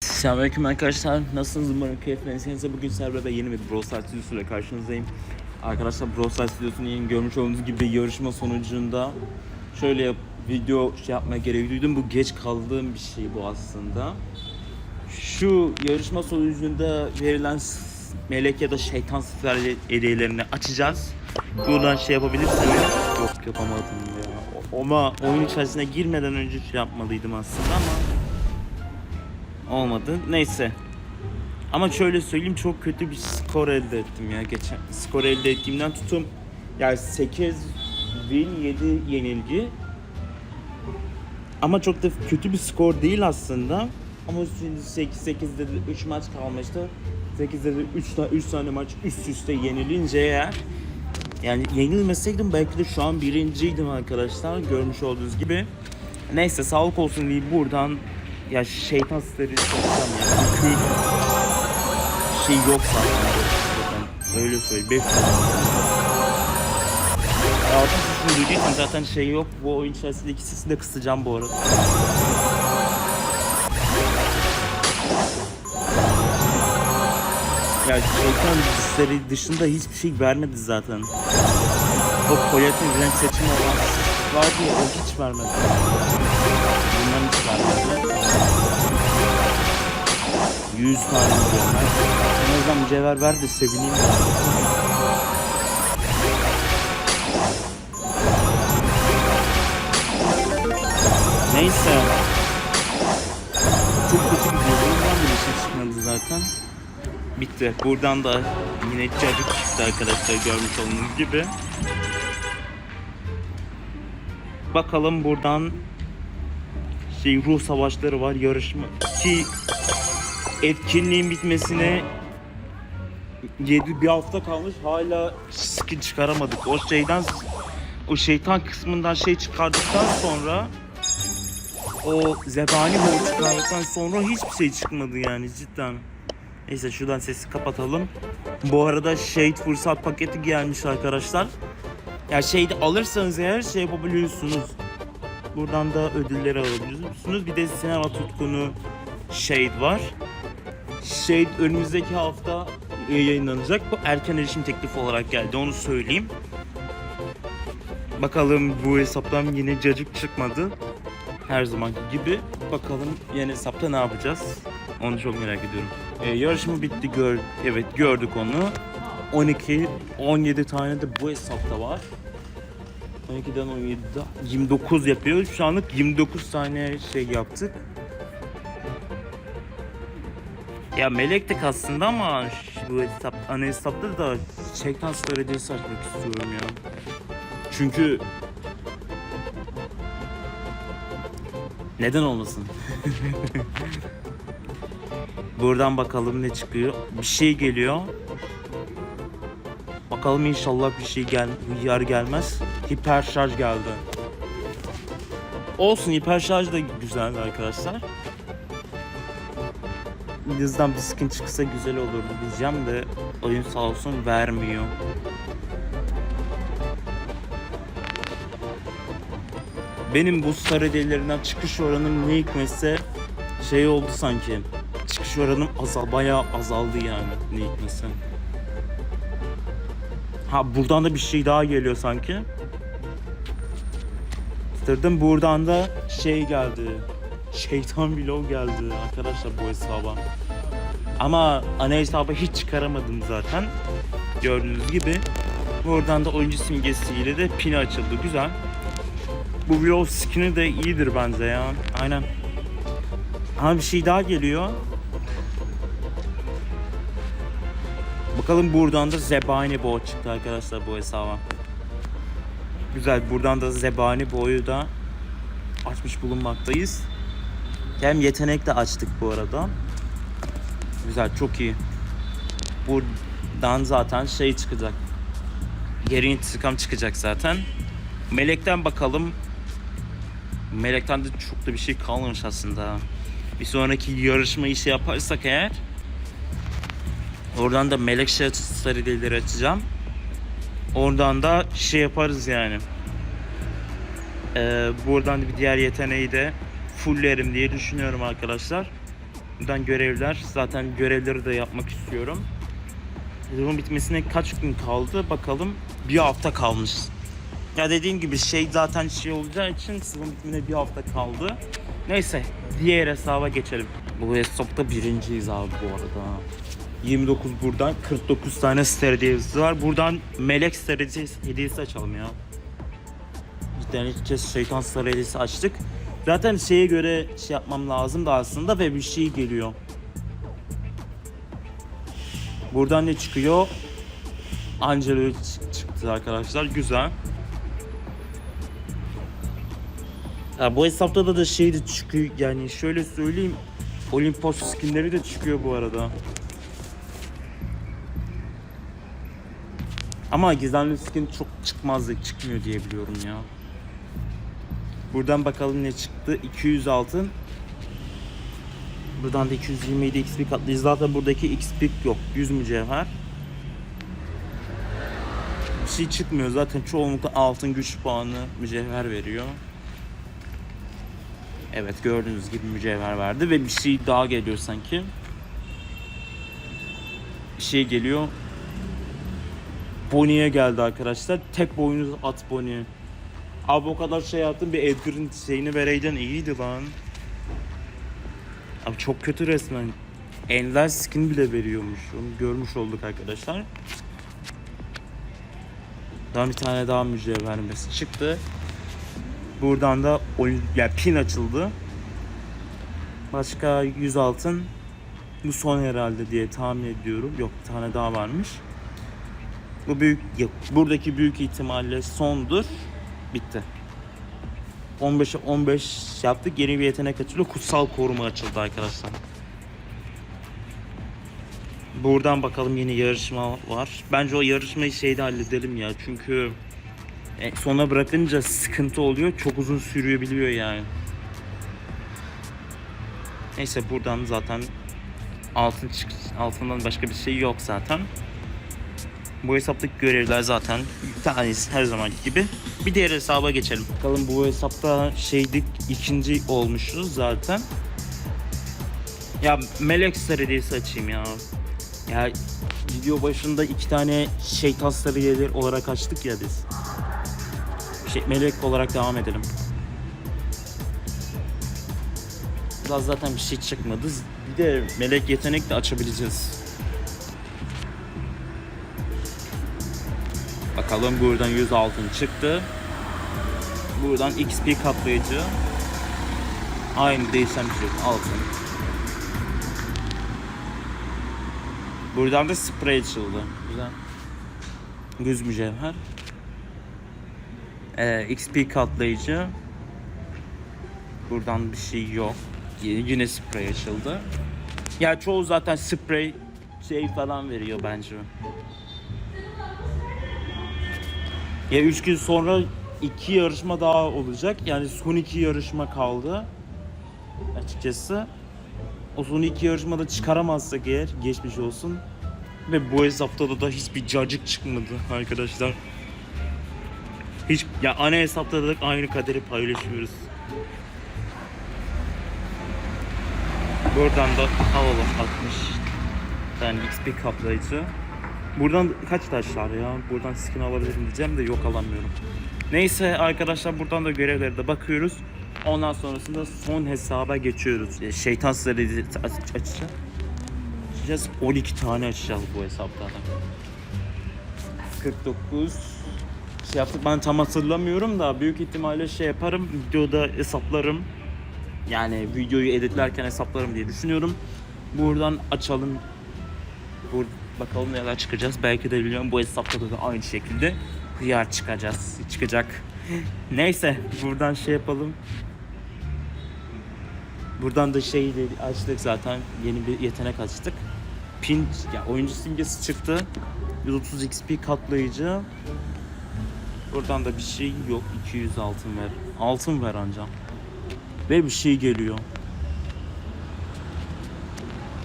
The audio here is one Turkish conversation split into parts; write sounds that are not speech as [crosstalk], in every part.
Selamünaleyküm arkadaşlar. Nasılsınız? Umarım keyiflenizsiniz. Bugün Server'da yeni bir Brawl Stars videosuyla karşınızdayım. Arkadaşlar Brawl Stars videosunu yeni görmüş olduğunuz gibi yarışma sonucunda şöyle yap, video şey yapmaya gerek duydum. Bu geç kaldığım bir şey bu aslında. Şu yarışma sonucunda verilen melek ya da şeytan sıfır hediyelerini açacağız. Buradan şey yapabilirsem yok yapamadım ya. Ama oyun içerisine girmeden önce şey yapmalıydım aslında ama olmadı. Neyse. Ama şöyle söyleyeyim çok kötü bir skor elde ettim ya geçen. Skor elde ettiğimden tutum yani 8 win 7 yenilgi. Ama çok da kötü bir skor değil aslında. Ama şimdi 8 8'de de 3 maç kalmıştı. 8'de de 3 tane 3 tane maç üst üste yenilince eğer yani yenilmeseydim belki de şu an birinciydim arkadaşlar görmüş olduğunuz gibi. Neyse sağlık olsun diye buradan ya şeytan siteri sokacağım ya. Çünkü şey yok zaten. Öyle. Beş Altın sesini duyduysan zaten şey yok. Bu oyun içerisinde ikisini de kısacağım bu arada. Ya şeytan siteri dışında hiçbir şey vermedi zaten. O Colette'in renk seçimi olan vardı ya o hiç vermedi. Bundan hiç vermedi. 100 tane mücevher. En azından mücevher ver de sevineyim. Neyse. Bitti. Buradan da yine cacık çıktı arkadaşlar görmüş olduğunuz gibi. Bakalım buradan şey ruh savaşları var yarışma ki etkinliğin bitmesine 7 bir hafta kalmış hala skin çıkaramadık. O şeyden o şeytan kısmından şey çıkardıktan sonra o zebani hor çıkardıktan sonra hiçbir şey çıkmadı yani cidden. Neyse şuradan sesi kapatalım. Bu arada Shade fırsat paketi gelmiş arkadaşlar. Ya şeyde alırsanız eğer şey yapabiliyorsunuz. Buradan da ödülleri alabiliyorsunuz. Bir de sinema tutkunu Shade var. Shade önümüzdeki hafta yayınlanacak. Bu erken erişim teklifi olarak geldi onu söyleyeyim. Bakalım bu hesaptan yine cacık çıkmadı. Her zamanki gibi. Bakalım yeni hesapta ne yapacağız? Onu çok merak ediyorum. Ee, yarışma bitti gör evet gördük onu. 12 17 tane de bu hesapta var. 12'den 17'de 29 yapıyor. Şu anlık 29 tane şey yaptık. Ya melektik aslında ama bu hesap, ana hesapta da şeytan strategisi açmak istiyorum ya. Çünkü neden olmasın? [laughs] Buradan bakalım ne çıkıyor. Bir şey geliyor. Bakalım inşallah bir şey gel yer gelmez. Hiper şarj geldi. Olsun hiper şarj da güzeldi arkadaşlar. Yıldızdan bir skin çıksa güzel olurdu diyeceğim de oyun sağ olsun vermiyor. Benim bu sarı hediyelerinden çıkış oranım ne hikmetse şey oldu sanki. Çıkış oranım azal bayağı azaldı yani ne hikmetse. Ha buradan da bir şey daha geliyor sanki. Tırdım buradan da şey geldi. Şeytan vlog geldi arkadaşlar bu hesaba. Ama ana hesaba hiç çıkaramadım zaten. Gördüğünüz gibi. Buradan da oyuncu simgesiyle de pin açıldı. Güzel. Bu vlog skin'i de iyidir bence ya. Aynen. Ama bir şey daha geliyor. Bakalım buradan da Zebani Boğa çıktı arkadaşlar bu hesaba. Güzel buradan da Zebani Boğ'u da açmış bulunmaktayız. Hem yetenek de açtık bu arada. Güzel çok iyi. Buradan zaten şey çıkacak. Geri intikam çıkacak zaten. Melek'ten bakalım. Melek'ten de çok da bir şey kalmamış aslında. Bir sonraki yarışma işi yaparsak eğer Oradan da Melekşe sarı açacağım. Oradan da şey yaparız yani. Ee, buradan bir diğer yeteneği de fulllerim diye düşünüyorum arkadaşlar. Buradan görevler. Zaten görevleri de yapmak istiyorum. Sezon bitmesine kaç gün kaldı bakalım. Bir hafta kalmış. Ya dediğim gibi şey zaten şey olacağı için sezon bitimine bir hafta kaldı. Neyse diğer hesaba geçelim. Bu hesapta birinciyiz abi bu arada. 29 buradan 49 tane star hediyesi var. Buradan melek star hediyesi, açalım ya. Cidden ilk kez şeytan star hediyesi açtık. Zaten şeye göre şey yapmam lazım da aslında ve bir şey geliyor. Buradan ne çıkıyor? Angelo çıktı arkadaşlar. Güzel. Ya bu hesapta da, da şey de çıkıyor. Yani şöyle söyleyeyim. Olympus skinleri de çıkıyor bu arada. Ama gizemli skin çok çıkmazdı, çıkmıyor diye biliyorum ya. Buradan bakalım ne çıktı. 200 altın. Buradan da 227 XP katlıyız. Zaten buradaki XP yok. 100 mücevher. Bir şey çıkmıyor. Zaten çoğunlukla altın güç puanı mücevher veriyor. Evet gördüğünüz gibi mücevher verdi ve bir şey daha geliyor sanki. Bir şey geliyor. Bonnie'ye geldi arkadaşlar. Tek boynuz at Bonnie. Abi o kadar şey yaptım bir Edgar'ın şeyini vereydin iyiydi lan. Abi çok kötü resmen. Ender skin bile veriyormuş. Onu görmüş olduk arkadaşlar. Daha bir tane daha mücevherimiz çıktı. Buradan da oyun, yani pin açıldı. Başka 100 altın. Bu son herhalde diye tahmin ediyorum. Yok bir tane daha varmış. Bu büyük buradaki büyük ihtimalle sondur. Bitti. 15'e 15 yaptık. Yeni bir yetenek açılıyor. Kutsal koruma açıldı arkadaşlar. Buradan bakalım yeni yarışma var. Bence o yarışmayı şeyde halledelim ya. Çünkü e, sona bırakınca sıkıntı oluyor. Çok uzun sürüyebiliyor yani. Neyse buradan zaten altın çık altından başka bir şey yok zaten. Bu hesaptaki görevler zaten bir tanesi her zaman gibi. Bir diğer hesaba geçelim. Bakalım bu hesapta şeydik ikinci olmuşuz zaten. Ya Melek Star hediyesi açayım ya. Ya video başında iki tane şeytan Star hediyeleri olarak açtık ya biz. Şey, melek olarak devam edelim. Biraz zaten bir şey çıkmadı. Bir de melek yetenek de açabileceğiz. Bakalım buradan 100 altın çıktı. Buradan XP kaplayıcı. Aynı değişen bir şey. Altın. Buradan da sprey açıldı. Güzel. Göz mücevher. Ee, XP katlayıcı. Buradan bir şey yok. Yine sprey açıldı. Ya çoğu zaten sprey şey falan veriyor bence. Ya 3 gün sonra iki yarışma daha olacak. Yani son iki yarışma kaldı. Açıkçası. O son iki yarışmada çıkaramazsak eğer geçmiş olsun. Ve bu hesapta da, hiçbir cacık çıkmadı [laughs] arkadaşlar. Hiç ya ana hesapta da aynı kaderi paylaşıyoruz. Buradan da alalım 60 tane XP kaplayıcı. Buradan kaç taş var ya? Buradan skin alabilirim diyeceğim de yok alamıyorum. Neyse arkadaşlar buradan da görevlere de bakıyoruz. Ondan sonrasında son hesaba geçiyoruz. E, Şeytan sırrı aç açacağız. Açacağız 12 tane açacağız bu hesapta. 49 şey yaptık ben tam hatırlamıyorum da büyük ihtimalle şey yaparım videoda hesaplarım. Yani videoyu editlerken hesaplarım diye düşünüyorum. Buradan açalım. Bur bakalım neler çıkacağız. Belki de biliyorum bu hesapta da aynı şekilde hıyar çıkacağız. Çıkacak. Neyse buradan şey yapalım. Buradan da şeyi de açtık zaten. Yeni bir yetenek açtık. Pin ya oyuncu simgesi çıktı. 130 XP katlayıcı. Buradan da bir şey yok. 200 altın ver. Altın ver ancak. Ve bir şey geliyor.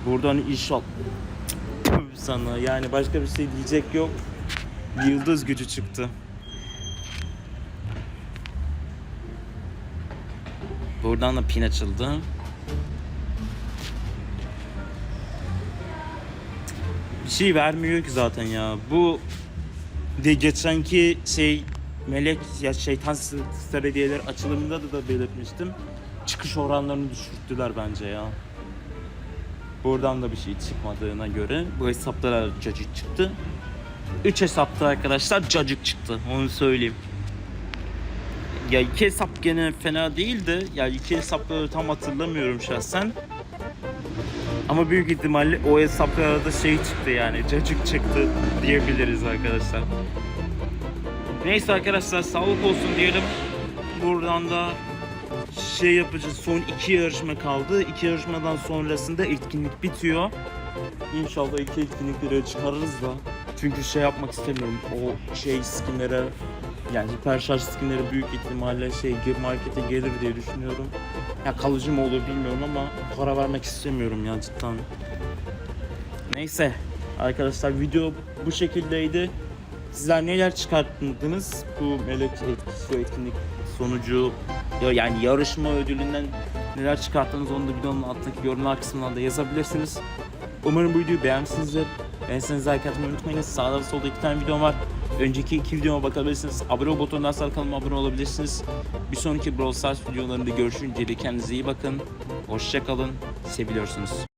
Buradan inşallah sana. Yani başka bir şey diyecek yok. Yıldız gücü çıktı. Buradan da pin açıldı. Bir şey vermiyor ki zaten ya. Bu de geçenki şey melek ya şeytan hediyeler açılımında da, da belirtmiştim. Çıkış oranlarını düşürttüler bence ya. Buradan da bir şey çıkmadığına göre bu hesaplara cacık çıktı. 3 hesapta arkadaşlar cacık çıktı. Onu söyleyeyim. Ya iki hesap gene fena değildi. Yani iki hesapları tam hatırlamıyorum şahsen. Ama büyük ihtimalle o hesaplarda şey çıktı yani cacık çıktı diyebiliriz arkadaşlar. Neyse arkadaşlar sağlık olsun diyelim. Buradan da şey yapacağız. Son iki yarışma kaldı. İki yarışmadan sonrasında etkinlik bitiyor. İnşallah iki etkinlikleri çıkarırız da. Çünkü şey yapmak istemiyorum. O şey skinlere yani hiper şarj skinleri büyük ihtimalle şey markete gelir diye düşünüyorum. Ya kalıcı mı olur bilmiyorum ama para vermek istemiyorum ya cidden. Neyse arkadaşlar video bu şekildeydi. Sizler neler çıkarttınız bu melek etkisi etkinlik sonucu yani yarışma ödülünden neler çıkarttınız onu da videonun alttaki yorumlar kısmından da yazabilirsiniz. Umarım bu videoyu beğenmişsinizdir. Beğenseniz like atmayı unutmayınız. Sağda ve solda iki tane videom var. Önceki iki videoma bakabilirsiniz. Abone ol butonundan sağ kanalıma abone olabilirsiniz. Bir sonraki Brawl Stars videolarında görüşünceye de kendinize iyi bakın. Hoşçakalın. Seviyorsunuz.